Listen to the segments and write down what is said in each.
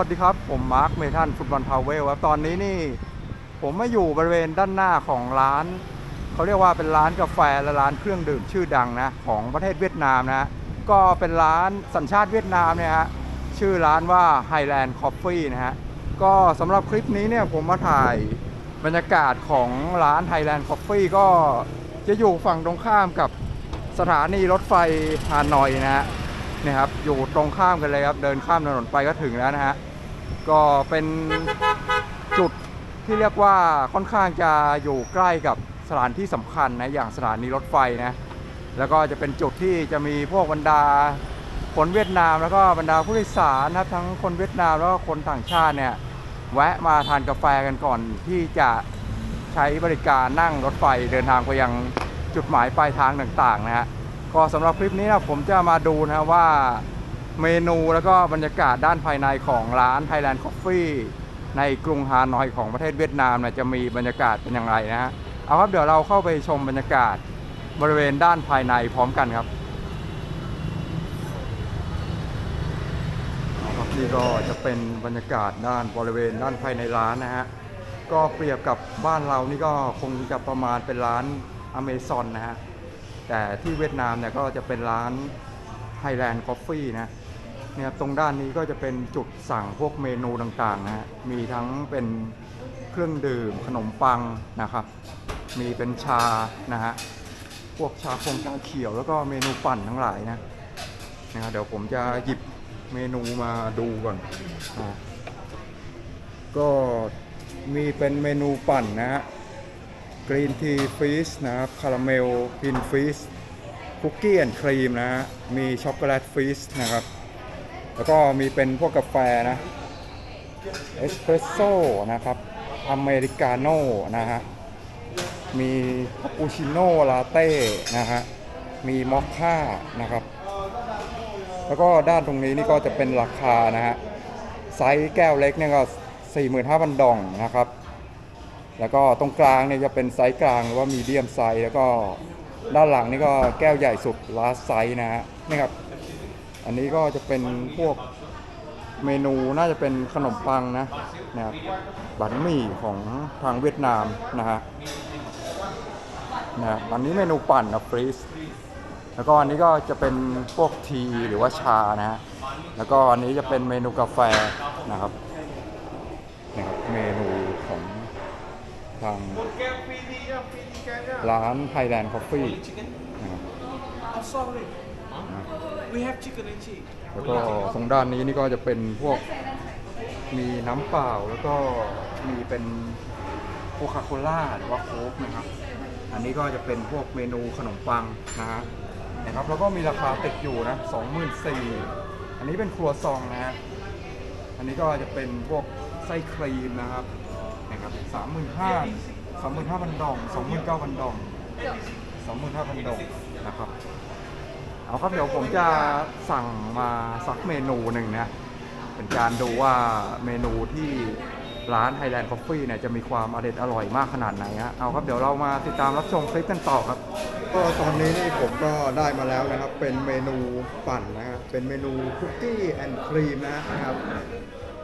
วัสดีครับ ผมมาร์คเมทันฟุตบอลพาวเวลครับ ตอนนี้นี่ ผมมาอยู่บริเวณด้านหน้าของร้าน เขาเรียกว่าเป็นร้านกาแฟและร้านเครื่องดื่มชื่อดังนะ ของประเทศเวียดนามนะ ก็เป็นร้านสัญชาติเวียดนามเนี่ยฮะ ชื่อร้านว่า Highland Coffee นะฮะ ก็สำหรับคลิปนี้เนี่ยผมมาถ่ายบรรยากาศของร้าน Highland Coffee ก็จะอยู่ฝั่งตรงข้ามกับสถานีรถไฟฮานอยนะฮะเนี่ยครับอยู่ตรงข้ามกันเลยครับ เดินข้ามถนนไปก็ถึงแล้วนะฮะ ก็เป็นจุดที่เรียกว่าค่อนข้างจะอยู่ใกล้กับสถานที่สำคัญนะอย่างสถานีรถไฟนะแล้วก็จะเป็นจุดที่จะมีพวกบรรดาคนเวียดนามแล้วก็บรรดาผู้โดยสารนะครับทั้งคนเวียดนามแล้วก็คนต่างชาติเนี่ยแวะมาทานกาแฟกันก่อนที่จะใช้บริการนั่งรถไฟเดินทางไปยังจุดหมายปลายทางต่างๆนะฮะก็สำหรับคลิปนี้นะผมจะมาดูนะว่า เมนูแล้วก็บรรยากาศด้านภายในของร้าน Thailand Coffee ในกรุงฮานอยของประเทศเวียดนามเนี่ยจะมีบรรยากาศเป็นอย่างไรนะฮะเอาครับเดี๋ยวเราเข้าไปชมบรรยากาศบริเวณด้านภายในพร้อมกันครับเอาครับนี่ก็จะเป็นบรรยากาศด้านบริเวณด้านภายในร้านนะฮะก็เปรียบกับบ้านเรานี่ก็คงจะประมาณเป็นร้านอเมซอนนะฮะแต่ที่เวียดนามเนี่ยก็จะเป็นร้าน Highland Coffee นะ เนี่ยตรงด้านนี้ก็จะเป็นจุดสั่งพวกเมนูต่างๆนะฮะมีทั้งเป็นเครื่องดื่มขนมปังนะครับ มีเป็นชานะฮะพวกชาคงชาเขียวแล้วก็เมนูปั่นทั้งหลายนะนะเดี๋ยวผมจะหยิบเมนูมาดูก่อนอก็มีเป็นเมนูปั่นนะฮะกรีนทีฟีสนะครับคาราเมลพินฟีสคุกกี้แอนด์ครีมนะฮะมีช็อกโกแลตฟีสนะครับ แล้วก็มีเป็นพวกกาแฟนะเอสเปรสโซ่นะครับ อเมริกาโน่นะฮะ มีคาปูชิโน่ลาเต้นะฮะ มีมอคค่านะครับ แล้วก็ด้านตรงนี้นี่ก็จะเป็นราคานะฮะ ไซส์แก้วเล็กเนี่ยก็ 45,000 ดองนะครับ แล้วก็ตรงกลางเนี่ยจะเป็นไซส์กลางหรือว่ามีเดียมไซส์แล้วก็ด้านหลังนี่ก็แก้วใหญ่สุดลาสไซส์นะฮะนี่ครับ อันนี้ก็จะเป็นพวกเมนูน่าจะเป็นขนมปังนะนะครับบันหมี่ของทางเวียดนามนะฮะนะอันนี้เมนูปั่นนะฟรีสแล้วก็อันนี้ก็จะเป็นพวกทีหรือว่าชานะฮะแล้วก็อันนี้จะเป็นเมนูกาแฟนะครับนะครับเมนูของทางร้าน Thailand Coffee Chicken? นะครับ แล้วก็ตรงด้านนี้นี่ก็จะเป็นพวกมีน้ำเปล่าแล้วก็มีเป็นโคคาโคล่าหรือว่าโค้กนะครับ อันนี้ก็จะเป็นพวกเมนูขนมปังนะฮะนะครับแล้วก็มีราคาติดอยู่นะสองหมื่นสี่อันนี้เป็นครัวซองนะฮะอันนี้ก็จะเป็นพวกไส้ครีมนะครับนะครับสามหมื่นห้าสามหมื่นห้าพันดองสองหมื่นเก้าพันดองสองหมื่นห้าพันดองนะครับ เอาครับเดี๋ยวผมจะสั่งมาสักเมนูหนึ่งนะเป็นการดูว่าเมนูที่ร้าน Thailand Coffee เนี่ยจะมีความอร่อยอร่อยมากขนาดไหนฮะเอาครับเดี๋ยวเรามาติดตามรับชมคลิปกันต่อครับ ก็ตอนนี้นี่ผมก็ได้มาแล้วนะครับ เป็นเมนูปั่นนะครับเป็นเมนูคุกกี้แอนด์ครีมนะครับ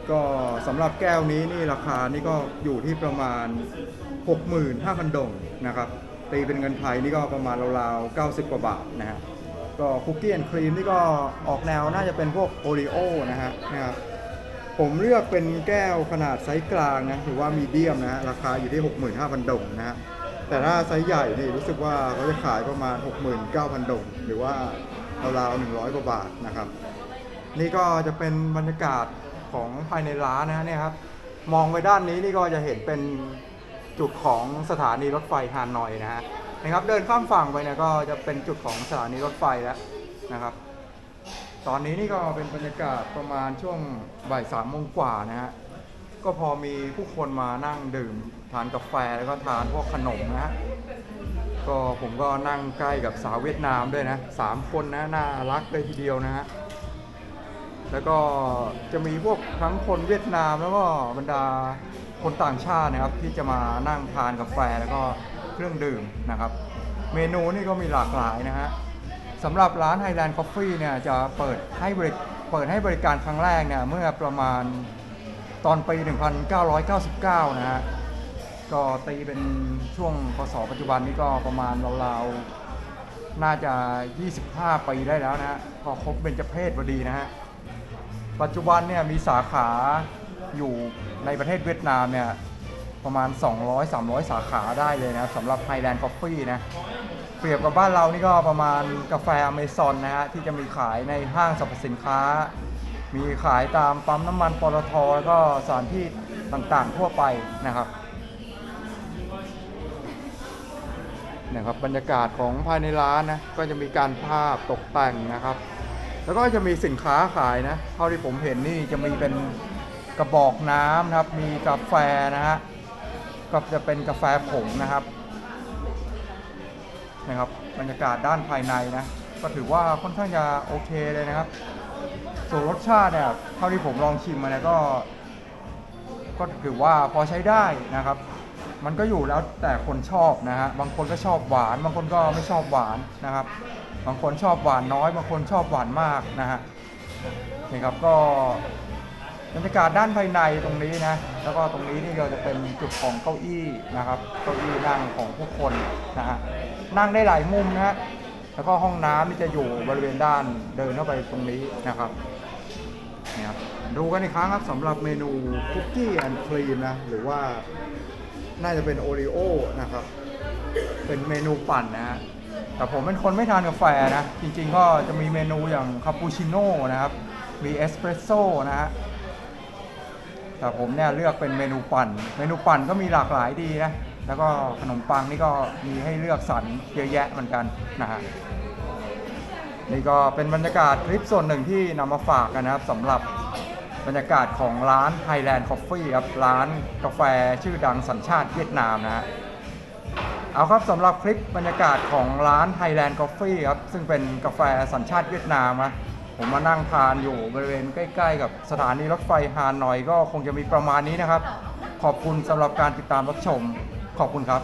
ก็สำหรับแก้วนี้นี่ราคานี่ก็อยู่ที่ประมาณ 65,000ดงนะครับตีเป็นเงินไทยนี่ก็ประมาณราวๆ90 กว่าบาทนะฮะ ก็คุกกี้แอนด์ครีมนี่ก็ออกแนวน่าจะเป็นพวกโอรีโอนะฮะนะครับผมเลือกเป็นแก้วขนาดไซส์กลางนะหรือว่ามีเดียมนะฮะราคาอยู่ที่ 65,000ดงนะฮะแต่ถ้าไซส์ใหญ่นี่รู้สึกว่าเขาจะขายประมาณ 69,000ดงหรือว่าราวๆ100 กว่าบาทนะครับ นี่ก็จะเป็นบรรยากาศของภายในร้านนะฮะเนี่ยครับมองไปด้านนี้นี่ก็จะเห็นเป็นจุดของสถานีรถไฟฮานอยนะฮะ นะครับเดินข้ามฝั่งไปเนี่ยก็จะเป็นจุดของสถานีรถไฟแล้วนะครับ ตอนนี้นี่ก็เป็นบรรยากาศประมาณช่วงบ่ายสามโมงกว่านะฮะก็พอมีผู้คนมานั่งดื่มทานกาแฟแล้วก็ทานพวกขนมนะฮะก็ผมก็นั่งใกล้กับสาวเวียดนามด้วยนะสามคนนะน่ารักเลยทีเดียวนะฮะแล้วก็จะมีพวกทั้งคนเวียดนามแล้วก็บรรดา คนต่างชาตินะครับที่จะมานั่งทานกาแฟแล้วก็เครื่องดื่มนะครับ เมนูนี่ก็มีหลากหลายนะฮะสำหรับร้าน Highland Coffee เนี่ยจะเปิดให้บริเปิดให้บริการครั้งแรกเนี่ยเมื่อประมาณตอนปี 1999 นะฮะก็ตีเป็นช่วงพศปัจจุบันนี้ก็ประมาณราวๆน่าจะ 25 ปีได้แล้วนะฮะก็ครบเบญจเพศพอดีนะฮะปัจจุบันเนี่ยมีสาขา อยู่ในประเทศเวียดนามเนี่ยประมาณ 200-300 สาขาได้เลยนะครับสำหรับ Highland Coffee นะเปรียบกับบ้านเรานี่ก็ประมาณกาแฟอเมซอนนะฮะที่จะมีขายในห้างสรรพสินค้า มีขายตามปั๊มน้ำมันปตทแล้วก็สถานที่ต่างๆทั่วไปนะครับนะครับบรรยากาศของภายในร้านนะก็จะมีการภาพตกแต่งนะครับ แล้วก็จะมีสินค้าขายนะเท่าที่ผมเห็นนี่จะมีเป็น กระบอกน้ำนะครับ มีกาแฟนะฮะก็จะเป็นกาแฟผงนะครับนะครับบรรยากาศด้านภายในนะ ก็ถือว่าค่อนข้างจะโอเคเลยนะครับ ส่วนรสชาติเนี่ยเท่าที่ผมลองชิมมาเนี่ยก็ ก็ถือว่าพอใช้ได้นะครับ มันก็อยู่แล้วแต่คนชอบนะฮะบางคนก็ชอบหวาน บางคนก็ไม่ชอบหวานนะครับ บางคนชอบหวานน้อย บางคนชอบหวานมากนะฮะนี่ครับก็ บรรยากาศด้านภายในตรงนี้นะ แล้วก็ตรงนี้นี่ก็จะเป็นจุดของเก้าอี้นะครับ เก้าอี้นั่งของผู้คนนะฮะ นั่งได้หลายมุมนะฮะ แล้วก็ห้องน้ำนี่จะอยู่บริเวณด้านเดินเข้าไปตรงนี้นะครับเนี่ยครับดูกันอีกครั้งครับสำหรับเมนูคุกกี้แอนด์ครีมนะ หรือว่าน่าจะเป็นโอรีโอนะครับ เป็นเมนูปั่นนะฮะ แต่ผมเป็นคนไม่ทานกาแฟนะ จริงๆก็จะมีเมนูอย่างคาปูชิโน่นะครับ มีเอสเปรสโซ่นะฮะ แต่ผมเนี่ยเลือกเป็นเมนูปั่น เมนูปั่นก็มีหลากหลายดีนะแล้วก็ขนมปังนี่ก็มีให้เลือกสรรเยอะแยะเหมือนกันนะฮะนี่ก็เป็นบรรยากาศคลิปส่วนหนึ่งที่นำมาฝากกันนะครับสำหรับบรรยากาศของร้าน Highland Coffee ครับร้านกาแฟชื่อดังสัญชาติเวียดนามนะฮะเอาครับสำหรับคลิปบรรยากาศของร้าน Highland Coffee ครับซึ่งเป็นกาแฟสัญชาติเวียดนามนะ ผมมานั่งทานอยู่บริเวณใกล้ ๆ กับสถานีรถไฟฮานอยก็คงจะมีประมาณนี้นะครับ ขอบคุณสำหรับการติดตามรับชม ขอบคุณครับ